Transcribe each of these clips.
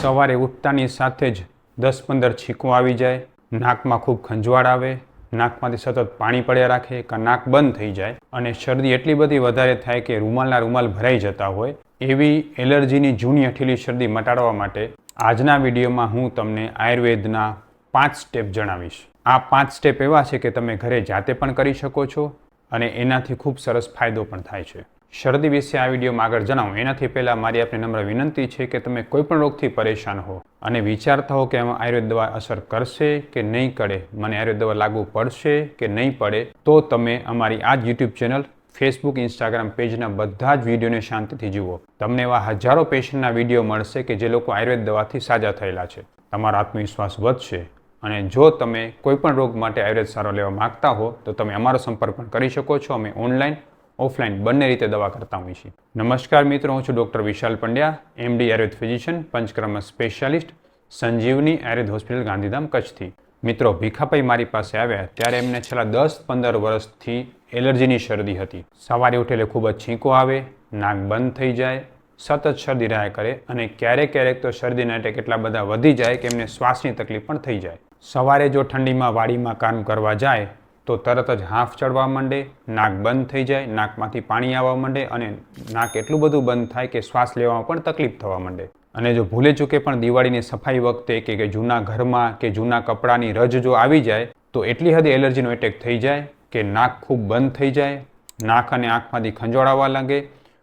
સવારે ઉઠતાની સાથે જ દસ પંદર છીંકો આવી જાય, નાકમાં ખૂબ ખંજવાળ આવે, નાકમાંથી સતત પાણી પડ્યા રાખે કે નાક બંધ થઈ જાય અને શરદી એટલી બધી વધારે થાય કે રૂમાલના રૂમાલ ભરાઈ જતા હોય, એવી એલર્જીની જૂની હઠેલી શરદી મટાડવા માટે આજના વિડીયોમાં હું તમને આયુર્વેદના પાંચ સ્ટેપ જણાવીશ. આ પાંચ સ્ટેપ એવા છે કે તમે ઘરે જાતે પણ કરી શકો છો અને એનાથી ખૂબ સરસ ફાયદો પણ થાય છે. શરદી વિશે આ વિડીયોમાં આગળ જણાવું. એનાથી પહેલાં મારી આપને નમ્ર વિનંતી છે કે તમે કોઈપણ રોગથી પરેશાન હો અને વિચારતા હો કે આમાં આયુર્વેદ દવા અસર કરશે કે નહીં કરે. મને આયુર્વેદ દવા લાગુ પડશે કે નહીં પડે, તો તમે અમારી આ જ યુટ્યુબ ચેનલ ફેસબુક ઇન્સ્ટાગ્રામ પેજના બધા જ વિડીયોને શાંતિથી જુઓ. તમને એવા હજારો પેશન્ટના વીડિયો મળશે કે જે લોકો આયુર્વેદ દવાથી સાજા થયેલા છે. તમારો આત્મવિશ્વાસ વધશે અને જો તમે કોઈપણ રોગ માટે આયુર્વેદ સારો લેવા માગતા હો, તો તમે અમારો સંપર્ક પણ કરી શકો છો. અમે ઓનલાઈન ઓફલાઈન બંને રીતે દવા કરતા હોઈએ છીએ. નમસ્કાર મિત્રો, હું છું doctor Vishal Pandya MD Ayurveda physician, panchakarma specialist, Sanjivani Ayurveda hospital, Gandhidham, કચ્છથી. મિત્રો, ભીખાભાઈ મારી પાસે આવ્યા ત્યારે એમને છેલ્લા દસ પંદર વર્ષથી એલર્જીની શરદી હતી. સવારે ઉઠેલે ખૂબ જ છીંકો આવે, નાક બંધ થઈ જાય, સતત શરદી રહ્યા કરે અને ક્યારેક ક્યારેક તો શરદીના એટેક એટલા બધા વધી જાય કે એમને શ્વાસની તકલીફ પણ થઈ જાય. સવારે જો ઠંડીમાં વાડીમાં કામ કરવા જાય તો તરત જ હાંફ ચડવા માંડે, નાક બંધ થઈ જાય, નાકમાંથી પાણી આવવા માંડે અને નાક એટલું બધું બંધ થાય કે શ્વાસ લેવામાં પણ તકલીફ થવા માંડે. અને જો ભૂલે ચૂકે પણ દિવાળીની સફાઈ વખતે કે જૂના ઘરમાં કે જૂના કપડાની રજ જો આવી જાય, તો એટલી હદે એલર્જીનો એટેક થઈ જાય કે નાક ખૂબ બંધ થઈ જાય, નાક અને આંખમાંથી ખંજોળાવા લાગે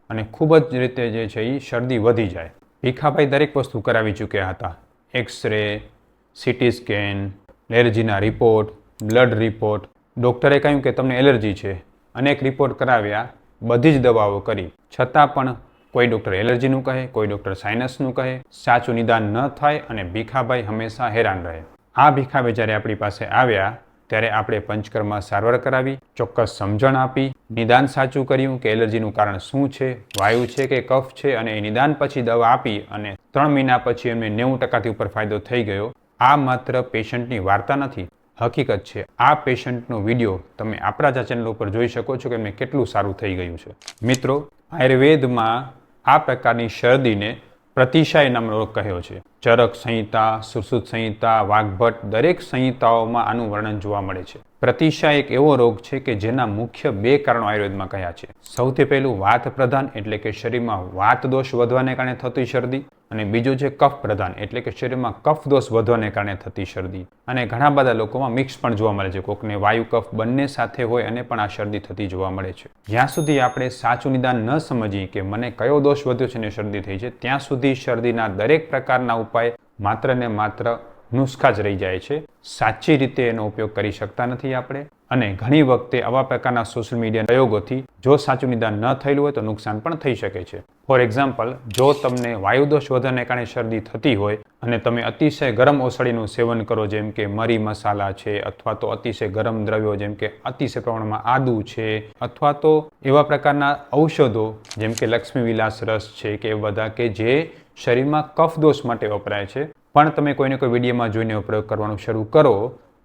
અને ખૂબ જ રીતે જે છે એ શરદી વધી જાય. ભીખાભાઈ દરેક વસ્તુ કરાવી ચૂક્યા હતા. એક્સરે, સિટી સ્કેન, એલર્જીના રિપોર્ટ, બ્લડ રિપોર્ટ ડૉક્ટરે કહ્યું કે તમને એલર્જી છે. અનેક રિપોર્ટ કરાવ્યા, બધી જ દવાઓ કરી. છતાં પણ કોઈ ડૉક્ટર એલર્જીનું કહે, કોઈ ડૉક્ટર સાઇનસનું કહે. સાચું નિદાન ન થાય અને ભીખાભાઈ હંમેશા હેરાન રહે. આ ભીખાભાઈ જ્યારે આપણી પાસે આવ્યા, ત્યારે આપણે પંચકર્મમાં સારવાર કરાવી, ચોક્કસ સમજણ આપી, નિદાન સાચું કર્યું કે એલર્જીનું કારણ શું છે, વાયુ છે કે કફ છે અને એ નિદાન પછી દવા આપી અને ત્રણ મહિના પછી એમને નેવું ટકાથી ઉપર ફાયદો થઈ ગયો. આ માત્ર પેશન્ટની વાર્તા નથી હકીકત છે. આ પેશન્ટનો વીડિયો તમે આપણા જ ચેનલ ઉપર જોઈ શકો છો કે એમને કેટલું સારું થઈ ગયું છે. મિત્રો, આયુર્વેદમાં આ પ્રકારની શરદીને પ્રતિશાય નામનો રોગ કહ્યો છે. ચરક સંહિતા સુશ્રુત સંહિતા, વાઘભટ્ટ દરેક સંહિતાઓમાં આનું વર્ણન જોવા મળે છે. પ્રતિશાય એક એવો રોગ છે કે જેના મુખ્ય બે કારણો આયુર્વેદમાં કહ્યા છે. સૌથી પહેલું વાત પ્રધાન એટલે કે શરીરમાં વાત દોષ વધવાને કારણે થતી શરદી. અને બીજું છે કફ પ્રધાન, એટલે કે શરીરમાં કફ દોષ વધવાને કારણે થતી શરદી. અને ઘણા બધા લોકોમાં મિક્સ પણ જોવા મળે છે. કોકને વાયુ કફ બંને સાથે હોય અને પણ આ શરદી થતી જોવા મળે છે. જ્યાં સુધી આપણે સાચું નિદાન ન સમજીએ કે મને કયો દોષ વધ્યો છે ને શરદી થઈ છે, ત્યાં સુધી શરદીના દરેક પ્રકારના ઉપાય માત્ર ને માત્ર નુસ્ખા જ રહી જાય છે. સાચી રીતે એનો ઉપયોગ કરી શકતા નથી આપણે. અને ઘણી વખતે આવા પ્રકારના સોશિયલ મીડિયા પ્રયોગોથી જો સાચું નિદાન ન થયેલું હોય તો નુકસાન પણ થઈ શકે છે. ફોર એક્ઝામ્પલ, જો તમને વાયુદોષ વધવાને કારણે શરદી થતી હોય અને તમે અતિશય ગરમ ઓસળીનું સેવન કરો, જેમ કે મરી મસાલા છે અથવા તો અતિશય ગરમ દ્રવ્યો, જેમ કે અતિશય પ્રમાણમાં આદુ છે અથવા તો એવા પ્રકારના ઔષધો, જેમ કે લક્ષ્મી વિલાસ રસ છે કે બધા કે જે શરીરમાં કફ દોષ માટે વપરાય છે પણ તમે કોઈને કોઈ વિડીયોમાં જોઈને પ્રયોગ કરવાનું શરૂ કરો,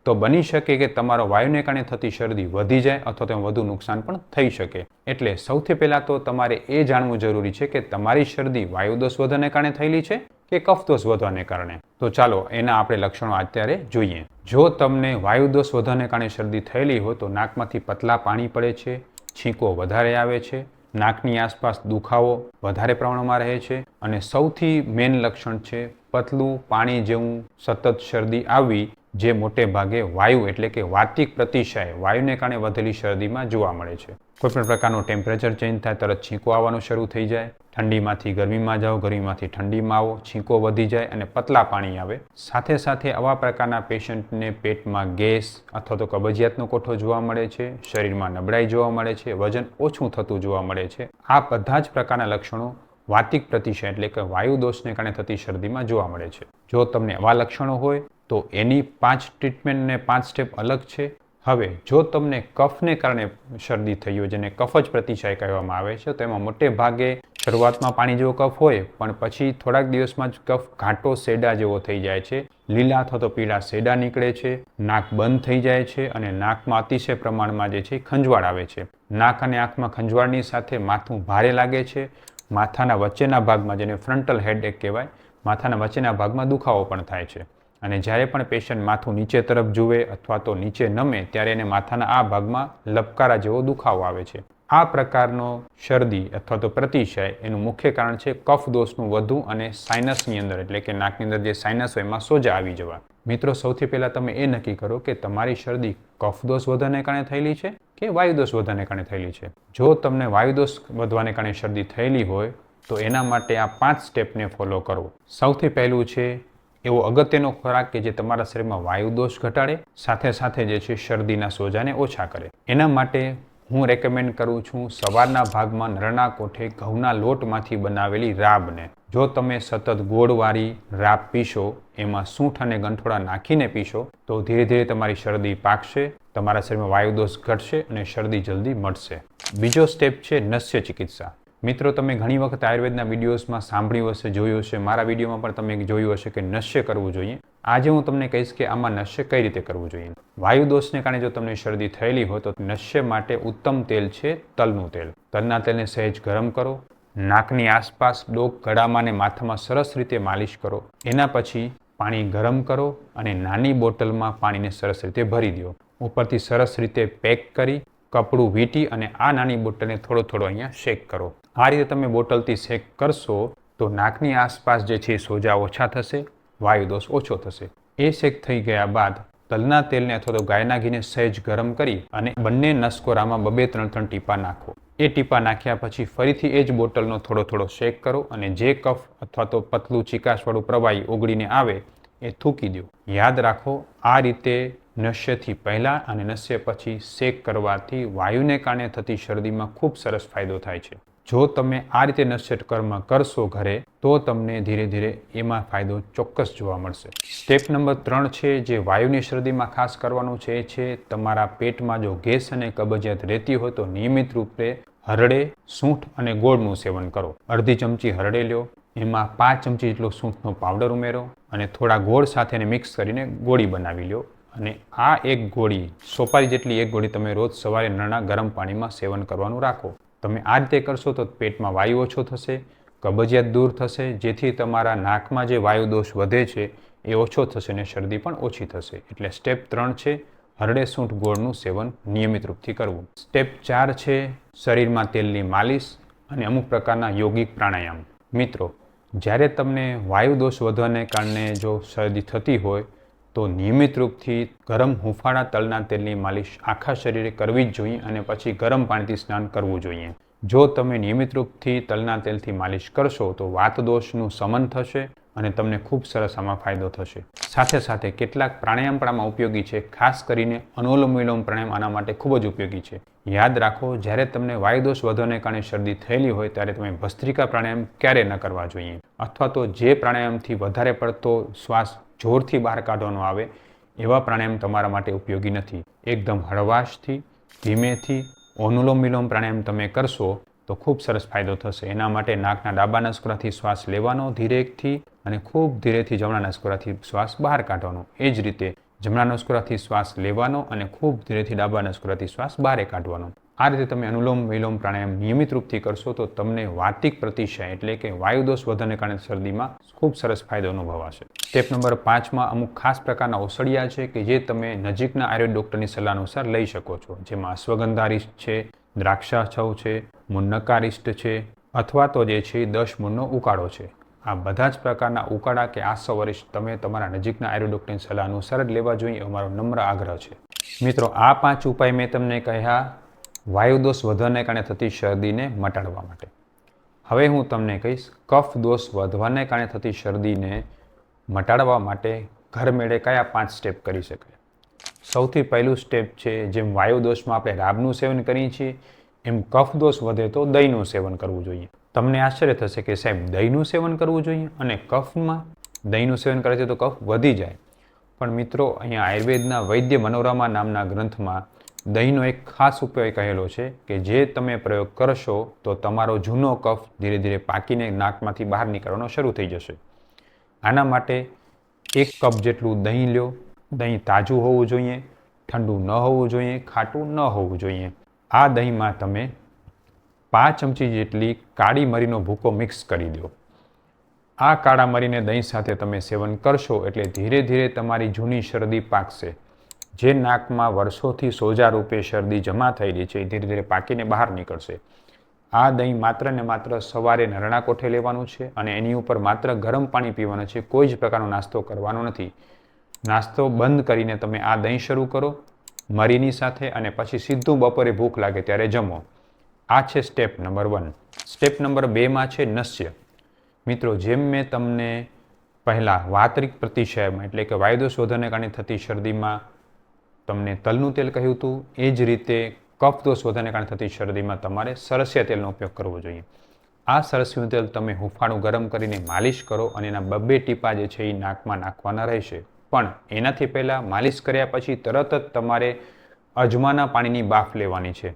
તો બની શકે કે તમારો વાયુને કારણે થતી શરદી વધી જાય અથવા તો વધુ નુકસાન પણ થઈ શકે. એટલે સૌથી પહેલાં તો તમારે એ જાણવું જરૂરી છે કે તમારી શરદી વાયુદોષ વધવાને કારણે થયેલી છે કે કફદોષ વધવાને કારણે? તો ચાલો એના આપણે લક્ષણો અત્યારે જોઈએ. જો તમને વાયુદોષ વધવાને કારણે શરદી થયેલી હોય તો નાકમાંથી પતલા પાણી પડે છે, છીંકો વધારે આવે છે નાકની આસપાસ દુખાવો વધારે પ્રમાણમાં રહે છે અને સૌથી મેઇન લક્ષણ છે પતલું પાણી જેવું સતત શરદી આવવી જે મોટે ભાગે વાયુ એટલે કે વાતિક પ્રતિશય વાયુને કારણે વધેલી શરદીમાં જોવા મળે છે. કોઈપણ પ્રકારનું ટેમ્પરેચર ચેન્જ થાય, તરત છીંકો આવવાનું શરૂ થઈ જાય ઠંડીમાંથી ગરમીમાં જાઓ, ગરમીમાંથી ઠંડીમાં આવો, છીંકો વધી જાય અને પતલા પાણી આવે. સાથે સાથે આવા પ્રકારના પેશન્ટને પેટમાં ગેસ અથવા તો કબજિયાતનો કોઠો જોવા મળે છે, શરીરમાં નબળાઈ જોવા મળે છે, વજન ઓછું થતું જોવા મળે છે. આ બધા જ પ્રકારના લક્ષણો વાતિક પ્રતિશય એટલે કે વાયુ દોષને કારણે થતી શરદીમાં જોવા મળે છે. જો તમને આવા લક્ષણો હોય, તો એની પાંચ ટ્રીટમેન્ટ ને પાંચ સ્ટેપ અલગ છે. હવે, જો તમને કફને કારણે શરદી થઈ હોય, જેને કફ જ પ્રતિશય કહેવામાં આવે છે, તો એમાં મોટે ભાગે શરૂઆતમાં પાણી જેવો કફ હોય, પણ પછી થોડાક દિવસમાં જ કફ ઘાટો સેડા જેવો થઈ જાય છે. લીલા અથવા તો પીળા સેડા નીકળે છે. નાક બંધ થઈ જાય છે અને નાકમાં અતિશય પ્રમાણમાં જે છે ખંજવાળ આવે છે. નાક અને આંખમાં ખંજવાળની સાથે માથું ભારે લાગે છે. માથાના વચ્ચેના ભાગમાં જેને ફ્રન્ટલ હેડેક કહેવાય, માથાના વચ્ચેના ભાગમાં દુખાવો પણ થાય છે. અને જ્યારે પણ પેશન્ટ માથું નીચે તરફ જુએ અથવા તો નીચે નમે, ત્યારે એને માથાના આ ભાગમાં લપકારા જેવો દુખાવો આવે છે. આ પ્રકારનો શરદી અથવા તો પ્રતિશય એનું મુખ્ય કારણ છે કફ દોષનું વધુ અને સાઇનસની અંદર, એટલે કે નાકની અંદર જે સાઇનસ હોય એમાં સોજા આવી જવા. મિત્રો, સૌથી પહેલાં તમે એ નક્કી કરો કે તમારી શરદી કફ દોષ વધવાને કારણે થયેલી છે કે વાયુદોષ વધવાને કારણે થયેલી છે? જો તમને વાયુદોષ વધવાને કારણે શરદી થયેલી હોય, તો એના માટે આ પાંચ સ્ટેપને ફોલો કરો. સૌથી પહેલું છે એવો અગત્યનો ખોરાક કે જે તમારા શરીરમાં વાયુદોષ ઘટાડે, સાથે સાથે જે છે શરદીના સોજાને ઓછા કરે. એના માટે હું રેકમેન્ડ કરું છું સવારના ભાગમાં નરણા કોઠે ઘઉંના લોટમાંથી બનાવેલી રાબને. જો તમે સતત ગોળવાળી રાબ પીશો, એમાં સૂંઠ અને ગંઠોડા નાખીને પીશો, તો ધીરે ધીરે તમારી શરદી પાકશે, તમારા શરીરમાં વાયુદોષ ઘટશે અને શરદી જલ્દી મળશે. બીજો સ્ટેપ છે નસ્ય ચિકિત્સા. મિત્રો, તમે ઘણી વખત આયુર્વેદના વિડીયોઝમાં સાંભળ્યું હશે, જોયું હશે, મારા વિડીયોમાં પણ તમે જોયું હશે કે નશ્ય કરવું જોઈએ. આજે હું તમને કહીશ કે આમાં નશ્ય કઈ રીતે કરવું જોઈએ? વાયુદોષને કારણે જો તમને શરદી થયેલી હોય તો નશ્ય માટે ઉત્તમ તેલ છે તલનું તેલ. તલના તેલને સહેજ ગરમ કરો. નાકની આસપાસ ડોક ગળામાં અને માથામાં સરસ રીતે માલિશ કરો. એના પછી પાણી ગરમ કરો અને નાની બોટલમાં પાણીને સરસ રીતે ભરી દો. ઉપરથી સરસ રીતે પેક કરી કપડું વીંટી અને આ નાની બોટલને થોડો થોડો અહીંયા શેક કરો. આ રીતે તમે બોટલથી શેક કરશો તો નાકની આસપાસ જે છે સોજા ઓછા થશે. વાયુદોષ ઓછો થશે. એ શેક થઈ ગયા બાદ તલના તેલને અથવા તો ગાયના ઘીને સહેજ ગરમ કરી અને બંને નસકોરામાં બબે ત્રણ ત્રણ ટીપા નાખો. એ ટીપા નાખ્યા પછી ફરીથી એ જ બોટલનો થોડો થોડો શેક કરો અને જે કફ અથવા તો પતલું ચિકાસવાળું પ્રવાહી ઓગળીને આવે એ થૂકી દો. યાદ રાખો, આ રીતે નશ્યથી પહેલાં અને નશ્ય પછી શેક કરવાથી વાયુને કારણે થતી શરદીમાં ખૂબ સરસ ફાયદો થાય છે. જો તમે આ રીતે નશ્ય કર્મ કરશો ઘરે, તો તમને ધીરે ધીરે એમાં ફાયદો ચોક્કસ જોવા મળશે. સ્ટેપ નંબર ત્રણ છે, જે વાયુની શરદીમાં ખાસ કરવાનું છે, એ છે તમારા પેટમાં જો ગેસ અને કબજિયાત રહેતી હોય તો નિયમિત રૂપે હરડે, સૂંઠ અને ગોળનું સેવન કરો. અડધી ચમચી હરડે લ્યો, એમાં પાંચ ચમચી જેટલો સૂંઠનો પાવડર ઉમેરો અને થોડા ગોળ સાથે એને મિક્સ કરીને ગોળી બનાવી લ્યો. અને આ એક ગોળી, સોપારી જેટલી એક ગોળી તમે રોજ સવારે નરણા ગરમ પાણીમાં સેવન કરવાનું રાખો. તમે આ રીતે કરશો તો પેટમાં વાયુ ઓછો થશે, કબજિયાત દૂર થશે, જેથી તમારા નાકમાં જે વાયુ દોષ વધે છે એ ઓછો થશે અને શરદી પણ ઓછી થશે. એટલે સ્ટેપ ત્રણ છે, હરડે સૂંઠ ગોળનું સેવન નિયમિત રૂપથી કરવું. સ્ટેપ ચાર છે, શરીરમાં તેલની માલિશ અને અમુક પ્રકારના યોગિક પ્રાણાયામ. મિત્રો, જ્યારે તમને વાયુ દોષ વધવાને કારણે જો શરદી થતી હોય તો નિયમિત રૂપથી ગરમ હુંફાળા તલના તેલની માલિશ આખા શરીરે કરવી જ જોઈએ અને પછી ગરમ પાણીથી સ્નાન કરવું જોઈએ. જો તમે નિયમિત રૂપથી તલના તેલથી માલિશ કરશો તો વાત દોષનું સમન થશે અને તમને ખૂબ સરસ આમાં ફાયદો થશે. સાથે સાથે કેટલાક પ્રાણાયામ પણ આમાં ઉપયોગી છે, ખાસ કરીને અનુલોમ વિલોમ પ્રાણાયામ આના માટે ખૂબ જ ઉપયોગી છે. યાદ રાખો, જ્યારે તમને વાયુદોષ વધવાને કારણે શરદી થયેલી હોય, ત્યારે તમે ભસ્ત્રિકા પ્રાણાયામ ક્યારે ન કરવા જોઈએ. અથવા તો જે પ્રાણાયામથી વધારે પડતો શ્વાસ જોરથી બહાર કાઢવાનો આવે, એવા પ્રાણાયામ તમારા માટે ઉપયોગી નથી. એકદમ હળવાશથી, ધીમેથી, અનુલોમ વિલોમ પ્રાણાયામ તમે કરશો તો ખૂબ સરસ ફાયદો થશે. એના માટે નાકના ડાબા નસકોરાથી શ્વાસ લેવાનો ધીરેથી અને ખૂબ ધીરેથી જમણા નસકોરાથી શ્વાસ બહાર કાઢવાનો. એ જ રીતે જમણા નસકોરાથી શ્વાસ લેવાનો અને ખૂબ ધીરેથી ડાબા નસકોરાથી શ્વાસ બહાર કાઢવાનો. આ રીતે તમે અનુલોમ વિલોમ પ્રાણાયામ નિયમિત રૂપથી કરશો તો તમને વાતિક પ્રતિશય એટલે કે વાયુદોષ વધવાને કારણે શરદીમાં ખૂબ સરસ ફાયદો અનુભવાશે. સ્ટેપ નંબર પાંચમાં અમુક ખાસ પ્રકારના ઔષધિયા છે કે જે તમે નજીકના આયુર્વેદ ડૉક્ટરની સલાહ અનુસાર લઈ શકો છો. જેમાં અશ્વગંધારી છે દ્રાક્ષાછવ છે મુન્નકારિષ્ટ છે અથવા તો જે છે દસ મૂળનો ઉકાળો છે. આ બધા જ પ્રકારના ઉકાળા કે આસો વરિષ્ઠ તમે તમારા નજીકના આયુર્વેદ ડૉક્ટરની સલાહ અનુસાર જ લેવા જોઈએ અમારો નમ્ર આગ્રહ છે. મિત્રો, આ પાંચ ઉપાય મેં તમને કહ્યા વાયુદોષ વધવાને કારણે થતી શરદીને મટાડવા માટે. હવે હું તમને કહીશ, કફ દોષ વધવાને કારણે થતી શરદીને મટાડવા માટે ઘરમેળે કયા પાંચ સ્ટેપ કરી શકાય? સૌથી પહેલું સ્ટેપ છે, જેમ વાયુદોષમાં આપણે રાબનું સેવન કરીએ છીએ એમ કફ દોષ વધે તો દહીંનું સેવન કરવું જોઈએ. તમને આશ્ચર્ય થશે કે સાહેબ, દહીંનું સેવન કરવું જોઈએ અને કફમાં દહીંનું સેવન કરે છે તો કફ વધી જાય. પણ મિત્રો, અહીંયા આયુર્વેદના વૈદ્ય મનોરમા નામના ગ્રંથમાં દહીંનો એક ખાસ ઉપયોગ કહેલો છે કે જે તમે પ્રયોગ કરશો તો તમારો જૂનો કફ ધીરે ધીરે પાકીને નાકમાંથી બહાર નીકળવાનો શરૂ થઈ જશે. આના માટે એક કપ જેટલું દહીં લ્યો. દહીં તાજું હોવું જોઈએ, ઠંડુ ન હોવું જોઈએ, ખાટું ન હોવું જોઈએ. આ દહીંમાં તમે પાંચ ચમચી જેટલી કાળી મરીનો ભૂકો મિક્સ કરી દો. આ કાળા મરીને દહીં સાથે તમે સેવન કરશો એટલે ધીરે ધીરે તમારી જૂની શરદી પાકશે. જે નાકમાં વર્ષોથી સોજા રૂપે શરદી જમા થયેલી છે એ ધીરે ધીરે પાકીને બહાર નીકળશે. આ દહીં માત્ર ને માત્ર સવારે નરણા કોઠે લેવાનું છે અને એની ઉપર માત્ર ગરમ પાણી પીવાનું છે. કોઈ જ પ્રકારનો નાસ્તો કરવાનો નથી. નાસ્તો બંધ કરીને તમે આ દહીં શરૂ કરો. મરીની સાથે અને પછી સીધું બપોરે ભૂખ લાગે ત્યારે જમો. આ છે step number one step number બેમાં છે નસ્ય. મિત્રો, જેમ મેં તમને પહેલાં વાતરિક પ્રતિશયમાં એટલે કે વાયદો શોધને કારણે થતી શરદીમાં તમને તલનું તેલ કહ્યું હતું, એ જ રીતે કફ દોષ વધવાને કારણે થતી શરદીમાં તમારે સરસિયા તેલનો ઉપયોગ કરવો જોઈએ. આ સરસિયું તેલ તમે હુંફાળું ગરમ કરીને માલિશ કરો અને એના બબ્બે ટીપા જે છે એ નાકમાં નાખવાના રહેશે. પણ એનાથી પહેલાં માલિશ કર્યા પછી તરત જ તમારે અજમાના પાણીની બાફ લેવાની છે.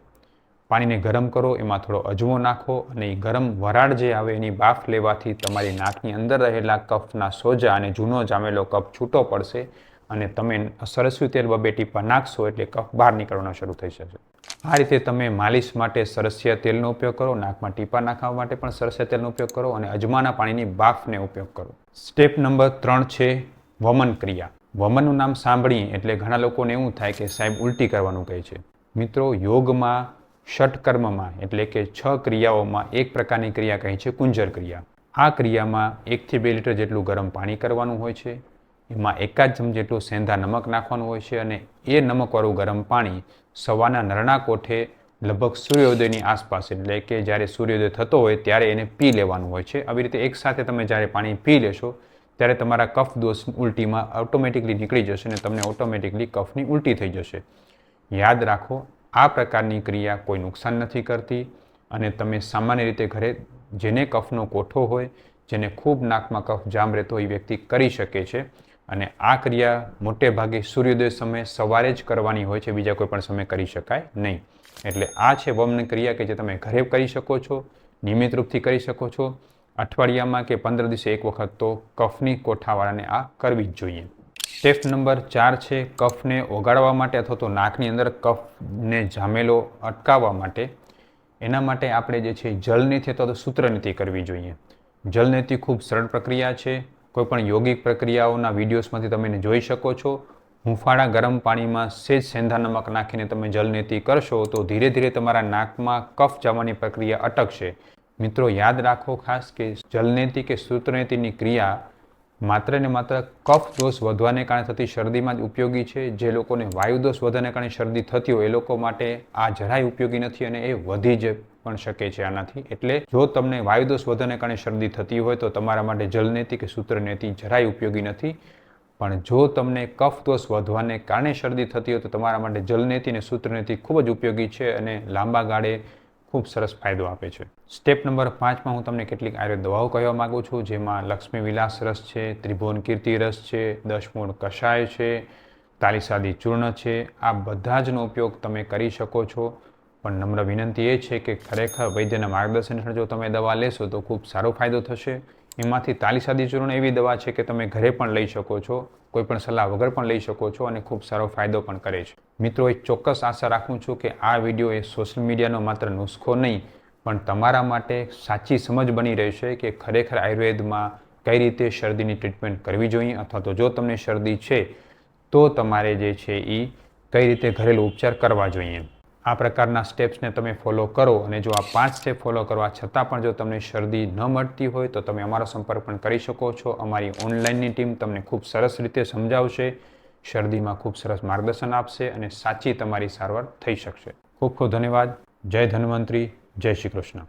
પાણીને ગરમ કરો, એમાં થોડો અજમો નાખો અને એ ગરમ વરાળ જે આવે એની બાફ લેવાથી તમારી નાકની અંદર રહેલા કફના સોજા અને જૂનો જામેલો કફ છૂટો પડશે અને તમે સરસ્યું તેલ બબે ટીપા નાખશો એટલે કફ બહાર નીકળવાનો શરૂ થઈ જશે. આ રીતે તમે માલિશ માટે સરસિયા તેલનો ઉપયોગ કરો, નાકમાં ટીપા નાખવા માટે પણ સરસિયા તેલનો ઉપયોગ કરો અને અજમાના પાણીની બાફને ઉપયોગ કરો. સ્ટેપ નંબર ત્રણ છે વમન ક્રિયા. વમનનું નામ સાંભળીએ એટલે ઘણા લોકોને એવું થાય કે સાહેબ ઉલટી કરવાનું કહે છે. મિત્રો, યોગમાં, ષટકર્મમાં એટલે કે છ ક્રિયાઓમાં એક પ્રકારની ક્રિયા કહી છે કુંજર ક્રિયા. આ ક્રિયામાં એકથી બે લીટર જેટલું ગરમ પાણી કરવાનું હોય છે. એમાં એકાદ ચમચ જેટલું સેંધા નમક નાખવાનું હોય છે અને એ નમકવાળું ગરમ પાણી સવારના નરણા કોઠે લગભગ સૂર્યોદયની આસપાસ એટલે કે જ્યારે સૂર્યોદય થતો હોય ત્યારે એને પી લેવાનું હોય છે. આવી રીતે એકસાથે તમે જ્યારે પાણી પી લેશો ત્યારે તમારા કફ દોષ ઉલટીમાં ઓટોમેટિકલી નીકળી જશે અને તમને ઓટોમેટિકલી કફની ઉલટી થઈ જશે. યાદ રાખો, આ પ્રકારની ક્રિયા કોઈ નુકસાન નથી કરતી અને તમે સામાન્ય રીતે ઘરે જેને કફનો કોઠો હોય, જેને ખૂબ નાકમાં કફ જામ રહેતો એ વ્યક્તિ કરી શકે છે. અને આ ક્રિયા મોટે ભાગે સૂર્યોદય સમયે સવારે જ કરવાની હોય છે, બીજા કોઈ પણ સમયે કરી શકાય નહીં. એટલે આ છે વમન ક્રિયા કે જે તમે ઘરે કરી શકો છો, નિયમિત રૂપથી કરી શકો છો. અઠવાડિયામાં કે પંદર દિવસે એક વખત તો કફની કોઠાવાળાને આ કરવી જ જોઈએ. સ્ટેપ નંબર ચાર છે કફને ઓગાળવા માટે અથવા તો નાકની અંદર કફને જામેલો અટકાવવા માટે. એના માટે આપણે જે છે જલનીતિ અથવા તો સૂત્રનીતિ કરવી જોઈએ. જલનીતિ ખૂબ સરળ પ્રક્રિયા છે. કોઈપણ યોગિક પ્રક્રિયાઓના વિડીયોઝમાંથી તમે એને જોઈ શકો છો. હુંફાળા ગરમ પાણીમાં સેજ સેંધા નમક નાખીને તમે જલનીતિ કરશો તો ધીરે ધીરે તમારા નાકમાં કફ જવાની પ્રક્રિયા અટકશે. મિત્રો, યાદ રાખો ખાસ કે જલનેતિ કે સૂત્રનેતીની ક્રિયા માત્ર ને માત્ર કફ દોષ વધવાને કારણે થતી શરદીમાં જ ઉપયોગી છે. જે લોકોને વાયુ દોષ વધવાને કારણે શરદી થતી હોય, એ લોકો માટે આ જરાય ઉપયોગી નથી અને એ વધી જ પણ શકે છે આનાથી. એટલે જો તમને વાયુદોષ વધવાને કારણે શરદી થતી હોય, તો તમારા માટે જલનેતિ કે સૂત્રનેતી જરાય ઉપયોગી નથી. પણ જો તમને કફ દોષ વધવાને કારણે શરદી થતી હોય, તો તમારા માટે જલનેતી અને સૂત્રનેતી ખૂબ જ ઉપયોગી છે અને લાંબા ગાળે ખૂબ સરસ ફાયદો આપે છે. સ્ટેપ નંબર પાંચમાં હું તમને કેટલીક આયુર્વેદ દવાઓ કહેવા માગું છું, જેમાં લક્ષ્મી વિલાસ રસ છે, ત્રિભુવન કીર્તિ રસ છે, દશમૂળ કષાય છે, તાલીસાદી ચૂર્ણ છે. આ બધા જનો ઉપયોગ તમે કરી શકો છો. પણ નમ્ર વિનંતી એ છે કે ખરેખર વૈદ્યના માર્ગદર્શન હેઠળ જો તમે દવા લેશો તો ખૂબ સારો ફાયદો થશે. એમાંથી તાલીસાદી ચૂર્ણ એવી દવા છે કે તમે ઘરે પણ લઈ શકો છો, કોઈ પણ સલાહ વગર પણ લઈ શકો છો અને ખૂબ સારો ફાયદો પણ કરે છે. મિત્રો એ ચોક્કસ આશા રાખું છું કે આ વીડિયો એ સોશિયલ મીડિયાનો માત્ર નુસ્ખો નહીં, પણ તમારા માટે સાચી સમજ બની રહેશે કે ખરેખર આયુર્વેદમાં કઈ રીતે શરદીની ટ્રીટમેન્ટ કરવી જોઈએ અથવા તો જો તમને શરદી છે, તો તમારે જે છે એ કઈ રીતે ઘરેલું ઉપચાર કરવા જોઈએ. આ પ્રકારના સ્ટેપ્સને તમે ફોલો કરો અને જો આ પાંચ સ્ટેપ ફોલો કરવા છતાં પણ જો તમને શરદી ન મળતી હોય તો તમે અમારો સંપર્ક પણ કરી શકો છો. અમારી ઓનલાઈનની ટીમ તમને ખૂબ સરસ રીતે સમજાવશે, શરદીમાં ખૂબ સરસ માર્ગદર્શન આપશે અને સાચી તમારી સારવાર થઈ શકશે. ખૂબ ખૂબ ધન્યવાદ. જય ધન્વંતરી. જય શ્રી કૃષ્ણ.